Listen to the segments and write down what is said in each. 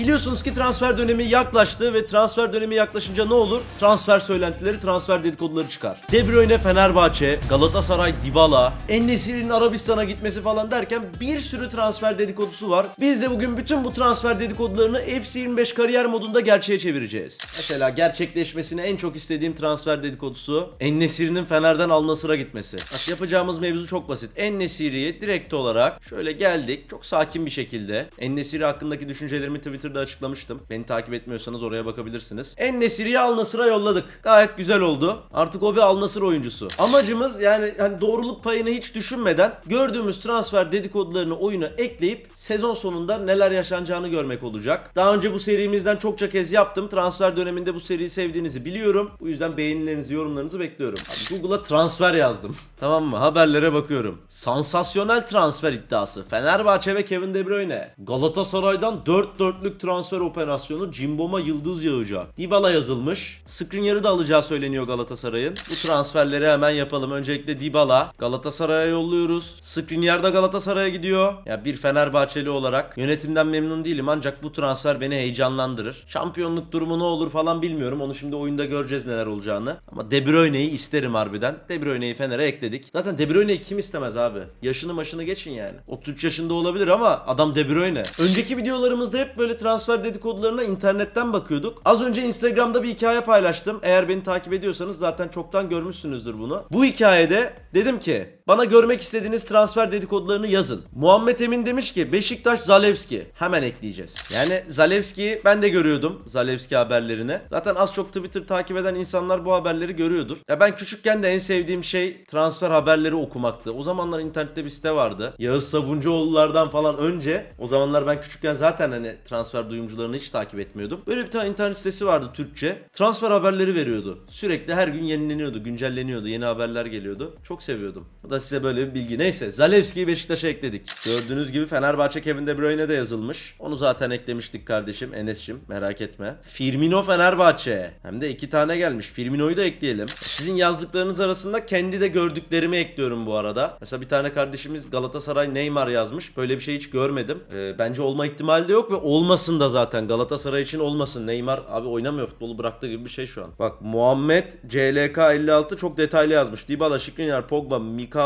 Biliyorsunuz ki transfer dönemi yaklaştı ve transfer dönemi yaklaşınca ne olur? Transfer söylentileri, transfer dedikoduları çıkar. De Bruyne Fenerbahçe, Galatasaray Dybala, En-Nesyri'nin Arabistan'a gitmesi falan derken bir sürü transfer dedikodusu var. Biz de bugün bütün bu transfer dedikodularını FC25 kariyer modunda gerçeğe çevireceğiz. Mesela gerçekleşmesini en çok istediğim transfer dedikodusu En-Nesyri'nin Fener'den Al gitmesi. Bak yapacağımız mevzu çok basit. En-Nesyri'yi direkt olarak şöyle geldik çok sakin bir şekilde. En-Nesyri hakkındaki düşüncelerimi Twitter'da açıklamıştım. Beni takip etmiyorsanız oraya bakabilirsiniz. En-Nesyri'yi Al Nassr'a yolladık. Gayet güzel oldu. Artık o bir Al Nassr oyuncusu. Amacımız yani hani doğruluk payını hiç düşünmeden gördüğümüz transfer dedikodularını oyuna ekleyip sezon sonunda neler yaşanacağını görmek olacak. Daha önce bu serimizden çokça kez yaptım. Transfer döneminde bu seriyi sevdiğinizi biliyorum. Bu yüzden beğenilerinizi, yorumlarınızı bekliyorum. Google'a transfer yazdım. tamam mı? Haberlere bakıyorum. Sansasyonel transfer iddiası. Fenerbahçe ve Kevin De Bruyne. Galatasaray'dan 4 dörtlük transfer operasyonu Cimbom'a yıldız yağacak. Dybala yazılmış. Skriniar'ı da alacağı söyleniyor Galatasaray'ın. Bu transferleri hemen yapalım. Öncelikle Dybala Galatasaray'a yolluyoruz. Skriniar da Galatasaray'a gidiyor. Ya bir Fenerbahçeli olarak yönetimden memnun değilim ancak bu transfer beni heyecanlandırır. Şampiyonluk durumu ne olur falan bilmiyorum. Onu şimdi oyunda göreceğiz neler olacağını. Ama De Bruyne'yi isterim harbiden. De Bruyne'yi Fener'e ekledik. Zaten De Bruyne'yi kim istemez abi? Yaşını maşını geçin yani. 33 yaşında olabilir ama adam De Bruyne. Önceki videolarımızda hep böyle transfer dedikodularına internetten bakıyorduk. Az önce Instagram'da bir hikaye paylaştım. Eğer beni takip ediyorsanız zaten çoktan görmüşsünüzdür bunu. Bu hikayede dedim ki bana görmek istediğiniz transfer dedikodularını yazın. Muhammed Emin demiş ki Beşiktaş Zalewski. Hemen ekleyeceğiz. Yani Zalewski'yi ben de görüyordum. Zalewski haberlerini. Zaten az çok Twitter takip eden insanlar bu haberleri görüyordur. Ya ben küçükken de en sevdiğim şey transfer haberleri okumaktı. O zamanlar internette bir site vardı. Yağız Sabuncuoğullardan falan önce. O zamanlar ben küçükken zaten hani transfer duyumcularını hiç takip etmiyordum. Böyle bir tane internet sitesi vardı Türkçe. Transfer haberleri veriyordu. Sürekli her gün yenileniyordu, güncelleniyordu. Yeni haberler geliyordu. Çok seviyordum. Bu da size böyle bir bilgi. Neyse Zalewski'yi Beşiktaş'a ekledik. Gördüğünüz gibi Fenerbahçe Kevin De Bruyne de yazılmış. Onu zaten eklemiştik kardeşim Enes'cim merak etme. Firmino Fenerbahçe. Hem de iki tane gelmiş. Firmino'yu da ekleyelim. Sizin yazdıklarınız arasında kendi de gördüklerimi ekliyorum bu arada. Mesela bir tane kardeşimiz Galatasaray Neymar yazmış. Böyle bir şey hiç görmedim. Ee, bence olma ihtimali de yok ve olmasın da zaten. Galatasaray için olmasın. Neymar abi oynamıyor futbolu bıraktı gibi bir şey şu an. Bak Muhammed CLK 56 çok detaylı yazmış. Dybala, Skriniar, Pogba,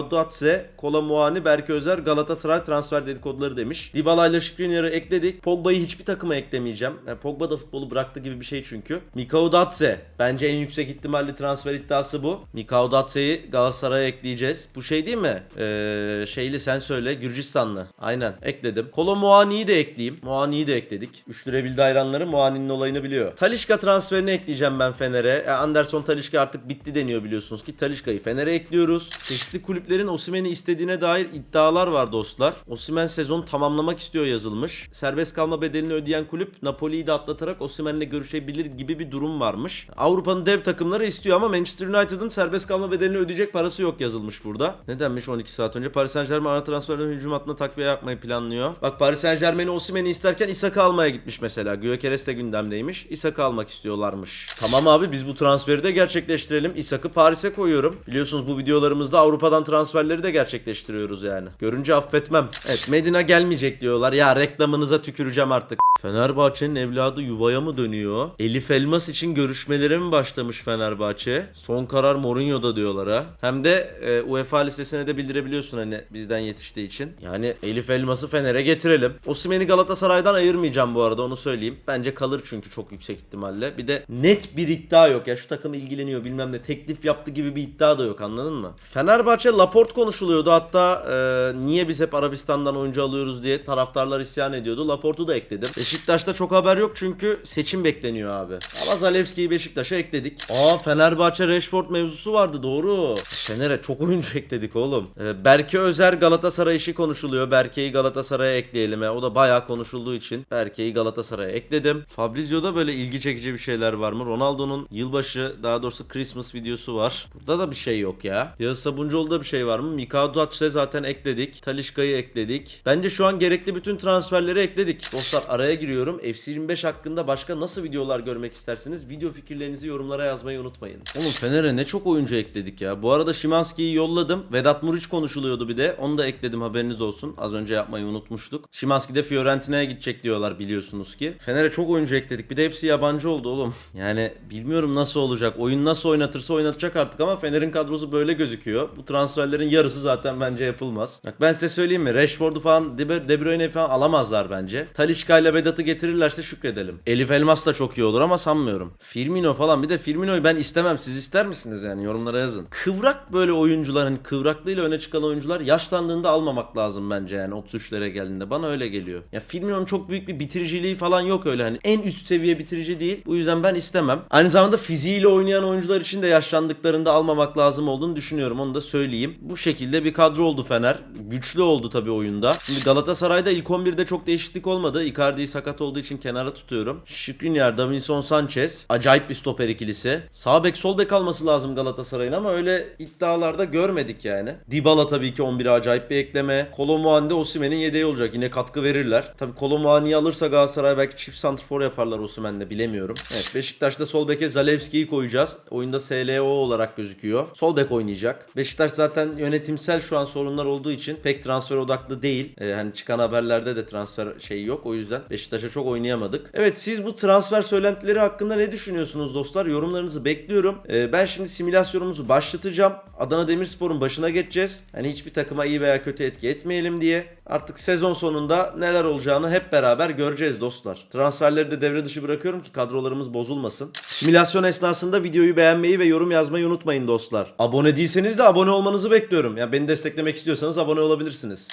Mikaudatse, Kola Muani, Berke Özer, Galatasaray transfer dedikoduları demiş. Dybala ile Skriniar'ı ekledik. Pogba'yı hiçbir takıma eklemeyeceğim. Yani Pogba da futbolu bıraktı gibi bir şey çünkü. Mikaudatse bence en yüksek ihtimalli transfer iddiası bu. Mikaudatse'yi Galatasaray'a ekleyeceğiz. Bu şey değil mi? Ee, şeyli sen söyle Gürcistanlı. Aynen ekledim. Kolo Muani'yi de ekleyeyim. Muani'yi de ekledik. 3 lira hayranları Muani'nin olayını biliyor. Talişka transferini ekleyeceğim ben Fener'e. E, Anderson Talişka artık bitti deniyor biliyorsunuz ki. Talişka'yı Fener'e ekliyoruz. Çeşitli kulüplerin Osimhen'i istediğine dair iddialar var dostlar. Osimhen sezonu tamamlamak istiyor yazılmış. Serbest kalma bedelini ödeyen kulüp Napoli'yi de atlatarak Osimhen'le görüşebilir gibi bir durum varmış. Avrupa'nın dev takımları istiyor ama Manchester United'ın serbest kalma bedelini ödeyecek parası yok yazılmış burada. Ne denmiş 12 saat önce? Paris Saint Germain ara transferden hücum hattına takviye yapmayı planlıyor. Bak Paris Saint Germain'i Osimhen'i isterken Isak'ı almaya gitmiş mesela. Gyökeres de gündemdeymiş. Isak'ı almak istiyorlarmış. Tamam abi biz bu transferi de gerçekleştirelim. Isak'ı Paris'e koyuyorum. Biliyorsunuz bu videolarımızda Avrupa'dan transferleri de gerçekleştiriyoruz yani. Görünce affetmem. Evet Medina gelmeyecek diyorlar. Ya reklamınıza tüküreceğim artık. Fenerbahçe'nin evladı yuvaya mı dönüyor? Elif Elmas için görüşmelere mi başlamış Fenerbahçe? Son karar Mourinho'da diyorlar ha. Hem de e, UEFA listesine de bildirebiliyorsun hani bizden yetiştiği için. Yani Elif Elmas'ı Fener'e getirelim. Osimhen'i Galatasaray'dan ayırmayacağım bu arada onu söyleyeyim. Bence kalır çünkü çok yüksek ihtimalle. Bir de net bir iddia yok ya şu takım ilgileniyor bilmem ne teklif yaptı gibi bir iddia da yok anladın mı? Fenerbahçe Laporte konuşuluyordu hatta e, niye biz hep Arabistan'dan oyuncu alıyoruz diye taraftarlar isyan ediyordu. Laporte'u da ekledim. Beşiktaş'ta çok haber yok çünkü seçim bekleniyor abi. Ama Zalewski'yi Beşiktaş'a ekledik. Aa Fenerbahçe Rashford mevzusu vardı doğru. Fener'e çok oyuncu ekledik oğlum. Ee, Berke Özer Galatasaray işi konuşuluyor. Berke'yi Galatasaray'a ekleyelim. ya. O da bayağı konuşulduğu için Berke'yi Galatasaray'a ekledim. Fabrizio'da böyle ilgi çekici bir şeyler var mı? Ronaldo'nun yılbaşı daha doğrusu Christmas videosu var. Burada da bir şey yok ya. Yağız Sabuncuoğlu'da bir şey var mı? Mikadotse zaten ekledik. Talişka'yı ekledik. Bence şu an gerekli bütün transferleri ekledik. Dostlar araya giriyorum. FC25 hakkında başka nasıl videolar görmek istersiniz? Video fikirlerinizi yorumlara yazmayı unutmayın. Oğlum Fener'e ne çok oyuncu ekledik ya. Bu arada Şimanski'yi yolladım. Vedat Muriç konuşuluyordu bir de. Onu da ekledim haberiniz olsun. Az önce yapmayı unutmuştuk. Şimanski de Fiorentina'ya gidecek diyorlar biliyorsunuz ki. Fener'e çok oyuncu ekledik. Bir de hepsi yabancı oldu oğlum. Yani bilmiyorum nasıl olacak. Oyun nasıl oynatırsa oynatacak artık ama Fener'in kadrosu böyle gözüküyor. Bu transferlerin yarısı zaten bence yapılmaz. Bak ben size söyleyeyim mi? Rashford'u falan De Bruyne'yi falan alamazlar bence. Talişka ile Vedat'ı getirirlerse şükredelim. Elif Elmas da çok iyi olur ama sanmıyorum. Firmino falan bir de Firmino'yu ben istemem. Siz ister misiniz yani? Yorumlara yazın. Kıvrak böyle oyuncular hani kıvraklığıyla öne çıkan oyuncular yaşlandığında almamak lazım bence yani 33'lere geldiğinde. Bana öyle geliyor. Ya Firmino'nun çok büyük bir bitiriciliği falan yok öyle hani. En üst seviye bitirici değil. Bu yüzden ben istemem. Aynı zamanda fiziğiyle oynayan oyuncular için de yaşlandıklarında almamak lazım olduğunu düşünüyorum. Onu da söyleyeyim. Bu şekilde bir kadro oldu Fener. Güçlü oldu tabii oyunda. Şimdi Galatasaray'da ilk 11'de çok değişiklik olmadı. Icardi sakat olduğu için kenara tutuyorum. Skriniar, Davinson Sanchez. Acayip bir stoper ikilisi. Sağ bek sol bek alması lazım Galatasaray'ın ama öyle iddialarda görmedik yani. Dybala tabii ki 11'e acayip bir ekleme. Kolomuani de Osimhen'in yedeği olacak. Yine katkı verirler. Tabii Kolomuani'yi alırsa Galatasaray belki çift santrfor yaparlar Osimhen'le bilemiyorum. Evet Beşiktaş'ta sol beke Zalewski'yi koyacağız. Oyunda SLO olarak gözüküyor. Sol bek oynayacak. Beşiktaş zaten yönetimsel şu an sorunlar olduğu için pek transfer odaklı değil. Ee, hani çıkan haberlerde de transfer şeyi yok. O yüzden Beşiktaş'a çok oynayamadık. Evet siz bu transfer söylentileri hakkında ne düşünüyorsunuz dostlar? Yorumlarınızı bekliyorum. Ee, ben şimdi simülasyonumuzu başlatacağım. Adana Demirspor'un başına geçeceğiz. Hani hiçbir takıma iyi veya kötü etki etmeyelim diye. Artık sezon sonunda neler olacağını hep beraber göreceğiz dostlar. Transferleri de devre dışı bırakıyorum ki kadrolarımız bozulmasın. Simülasyon esnasında videoyu beğenmeyi ve yorum yazmayı unutmayın dostlar. Abone değilseniz de abone olmanızı bekliyorum. Yani beni desteklemek istiyorsanız abone olabilirsiniz.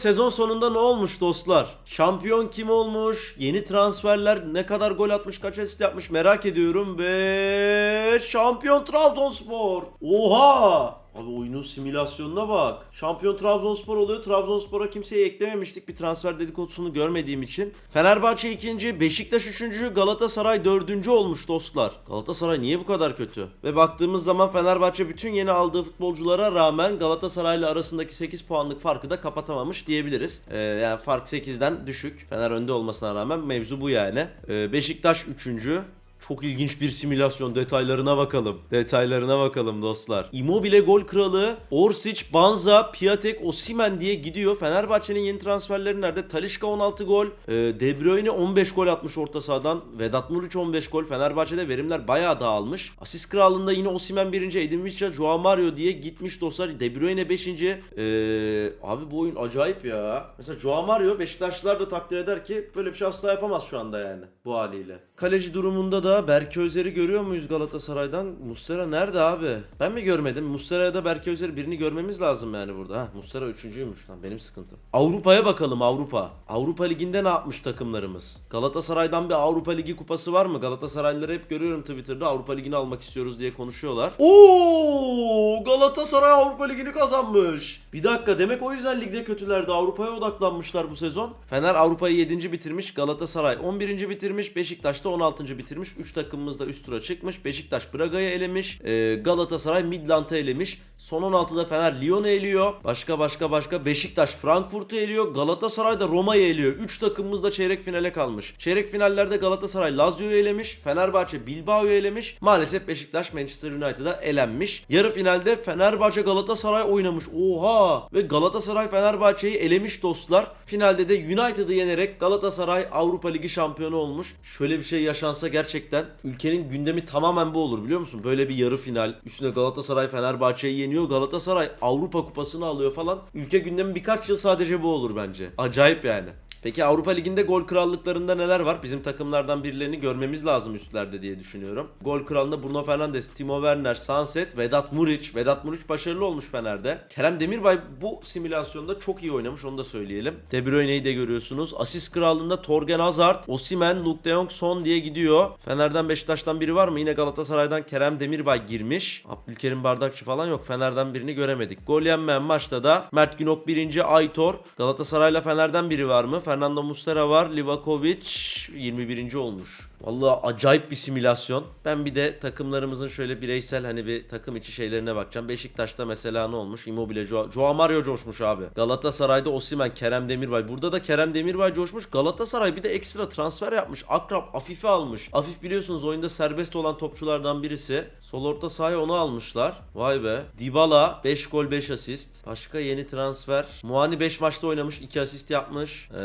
Sezon sonunda ne olmuş dostlar? Şampiyon kim olmuş? Yeni transferler ne kadar gol atmış, kaç asist yapmış merak ediyorum ve şampiyon Trabzonspor. Oha! Abi oyunun simülasyonuna bak. Şampiyon Trabzonspor oluyor. Trabzonspor'a kimseyi eklememiştik bir transfer dedikodusunu görmediğim için. Fenerbahçe ikinci, Beşiktaş üçüncü, Galatasaray dördüncü olmuş dostlar. Galatasaray niye bu kadar kötü? Ve baktığımız zaman Fenerbahçe bütün yeni aldığı futbolculara rağmen Galatasaray'la arasındaki 8 puanlık farkı da kapatamamış diyebiliriz. Ee, yani fark 8'den düşük. Fener önde olmasına rağmen mevzu bu yani. Ee, Beşiktaş üçüncü. Çok ilginç bir simülasyon. Detaylarına bakalım. Detaylarına bakalım dostlar. Immobile gol kralı. Orsic, Banza, Piatek, Osimen diye gidiyor. Fenerbahçe'nin yeni transferleri nerede? Talişka 16 gol. Ee, De Bruyne 15 gol atmış orta sahadan. Vedat Muriç 15 gol. Fenerbahçe'de verimler bayağı dağılmış. Asist kralında yine Osimen 1. Edin Vicha, Joao Mario diye gitmiş dostlar. De Bruyne 5. Ee, abi bu oyun acayip ya. Mesela Joao Mario Beşiktaşlılar da takdir eder ki böyle bir şey asla yapamaz şu anda yani bu haliyle. Kaleci durumunda da Berke Özer'i görüyor muyuz Galatasaray'dan? Mustera nerede abi? Ben mi görmedim? Mustera ya da Berke Özer'i birini görmemiz lazım yani burada. Ha, Mustera üçüncüymüş lan benim sıkıntım. Avrupa'ya bakalım Avrupa. Avrupa Ligi'nde ne yapmış takımlarımız? Galatasaray'dan bir Avrupa Ligi kupası var mı? Galatasaraylıları hep görüyorum Twitter'da Avrupa Ligi'ni almak istiyoruz diye konuşuyorlar. Oo! Galatasaray Avrupa Ligi'ni kazanmış. Bir dakika demek o yüzden ligde kötülerdi. Avrupa'ya odaklanmışlar bu sezon. Fener Avrupa'yı 7. bitirmiş. Galatasaray 11. bitirmiş. Beşiktaş da 16. bitirmiş. 3 takımımız da üst tura çıkmış. Beşiktaş Braga'yı elemiş. Ee, Galatasaray Midland'ı elemiş. Son 16'da Fener Lyon'u eliyor. Başka başka başka Beşiktaş Frankfurt'u eliyor. Galatasaray da Roma'yı eliyor. 3 takımımız da çeyrek finale kalmış. Çeyrek finallerde Galatasaray Lazio'yu elemiş. Fenerbahçe Bilbao'yu elemiş. Maalesef Beşiktaş Manchester United'a elenmiş. Yarı finalde Fenerbahçe Galatasaray oynamış. Oha! Ve Galatasaray Fenerbahçe'yi elemiş dostlar. Finalde de United'ı yenerek Galatasaray Avrupa Ligi şampiyonu olmuş. Şöyle bir şey yaşansa gerçekten ülkenin gündemi tamamen bu olur biliyor musun? Böyle bir yarı final. Üstüne Galatasaray Fenerbahçe'yi yeniyor. Galatasaray Avrupa Kupası'nı alıyor falan. Ülke gündemi birkaç yıl sadece bu olur bence. Acayip yani. Peki Avrupa Ligi'nde gol krallıklarında neler var? Bizim takımlardan birilerini görmemiz lazım üstlerde diye düşünüyorum. Gol kralında Bruno Fernandes, Timo Werner, Sanset, Vedat Muriç. Vedat Muriç başarılı olmuş Fener'de. Kerem Demirbay bu simülasyonda çok iyi oynamış onu da söyleyelim. De Bruyne'yi de görüyorsunuz. Asist krallığında Torgen Hazard, Osimhen, Luke de Jong, Son diye gidiyor. Fener'den Beşiktaş'tan biri var mı? Yine Galatasaray'dan Kerem Demirbay girmiş. Abdülkerim Bardakçı falan yok. Fener'den birini göremedik. Gol yenmeyen maçta da Mert Günok birinci, Aytor. Galatasaray'la Fener'den biri var mı? Fernando Muslera var. Livakovic 21. olmuş. Vallahi acayip bir simülasyon. Ben bir de takımlarımızın şöyle bireysel hani bir takım içi şeylerine bakacağım. Beşiktaş'ta mesela ne olmuş? Immobile, Joao, Joao Mario coşmuş abi. Galatasaray'da Osimhen, Kerem Demirbay. Burada da Kerem Demirbay coşmuş. Galatasaray bir de ekstra transfer yapmış. Akrap Afif'i almış. Afif biliyorsunuz oyunda serbest olan topçulardan birisi. Sol orta sahaya onu almışlar. Vay be. Dybala 5 gol 5 asist. Başka yeni transfer. Muani 5 maçta oynamış. 2 asist yapmış. Ee,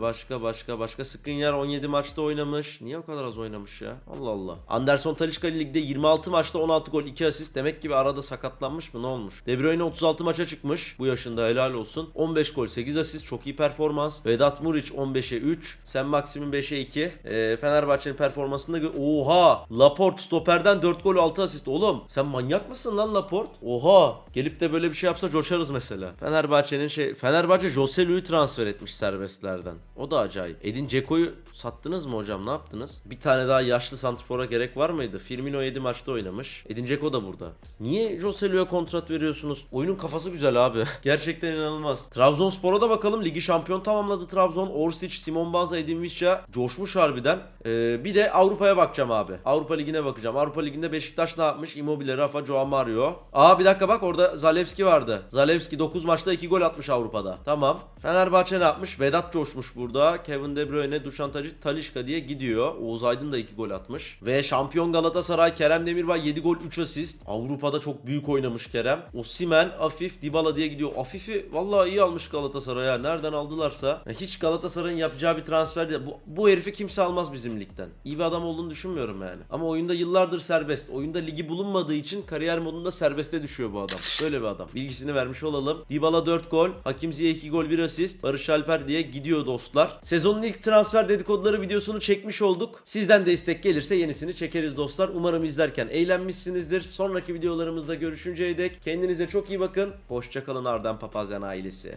başka başka başka. Skriniar 17 maçta oynamış. Niye o kadar az oynamış ya? Allah Allah. Anderson Talisca ligde 26 maçta 16 gol 2 asist. Demek ki bir arada sakatlanmış mı? Ne olmuş? De Bruyne 36 maça çıkmış. Bu yaşında helal olsun. 15 gol 8 asist. Çok iyi performans. Vedat Muriç 15'e 3. Sen Maxim'in 5'e 2. Ee, Fenerbahçe'nin performansında Oha! Laporte stoperden 4 gol 6 asist. Oğlum sen manyak mısın lan Laporte? Oha! Gelip de böyle bir şey yapsa coşarız mesela. Fenerbahçe'nin şey Fenerbahçe Joselu'yu transfer etmiş serbestlerden. O da acayip. Edin Dzeko'yu sattınız mı hocam? Ne yaptınız? Bir tane daha yaşlı santrfora gerek var mıydı? Firmino 7 maçta oynamış. Edin Dzeko da burada. Niye Joselu'ya kontrat veriyorsunuz? Oyunun kafası güzel abi. Gerçekten inanılmaz. Trabzonspor'a da bakalım. Ligi şampiyon tamamladı Trabzon. Orsic, Simon Banza, Edin Visca coşmuş harbiden. Ee, bir de Avrupa'ya bakacağım abi. Avrupa Ligi'ne bakacağım. Avrupa Ligi'nde Beşiktaş ne yapmış? Immobile, Rafa, Joao Mario. Aa bir dakika bak orada Zalewski vardı. Zalewski 9 maçta 2 gol atmış Avrupa'da. Tamam. Fenerbahçe ne yapmış? Vedat coşmuş burada. Kevin De Bruyne, Dušan Tadić, Talişka diye gidiyor. Oğuz Aydın da 2 gol atmış. Ve şampiyon Galatasaray Kerem Demirbay 7 gol 3 asist. Avrupa'da çok büyük oynamış Kerem. Osimhen, Afif, Dybala diye gidiyor. Afif'i vallahi iyi almış Galatasaray ya. Nereden aldılarsa. Hiç Galatasaray'ın yapacağı bir transfer değil. Bu, bu herifi kimse almaz bizim ligden. İyi bir adam olduğunu düşünmüyorum yani. Ama oyunda yıllardır serbest. Oyunda ligi bulunmadığı için kariyer modunda serbeste düşüyor bu adam. Böyle bir adam. Bilgisini vermiş olalım. Dybala 4 gol. Hakim Ziyech 2 gol 1 asist. Barış Alper diye gidiyor dostlar. Sezonun ilk transfer dedikoduları videosunu çekmiş olduk. Sizden de istek gelirse yenisini çekeriz dostlar. Umarım izlerken eğlenmişsinizdir. Sonraki videolarımızda görüşünceye dek kendinize çok iyi bakın. Hoşçakalın Arden Papazyan ailesi.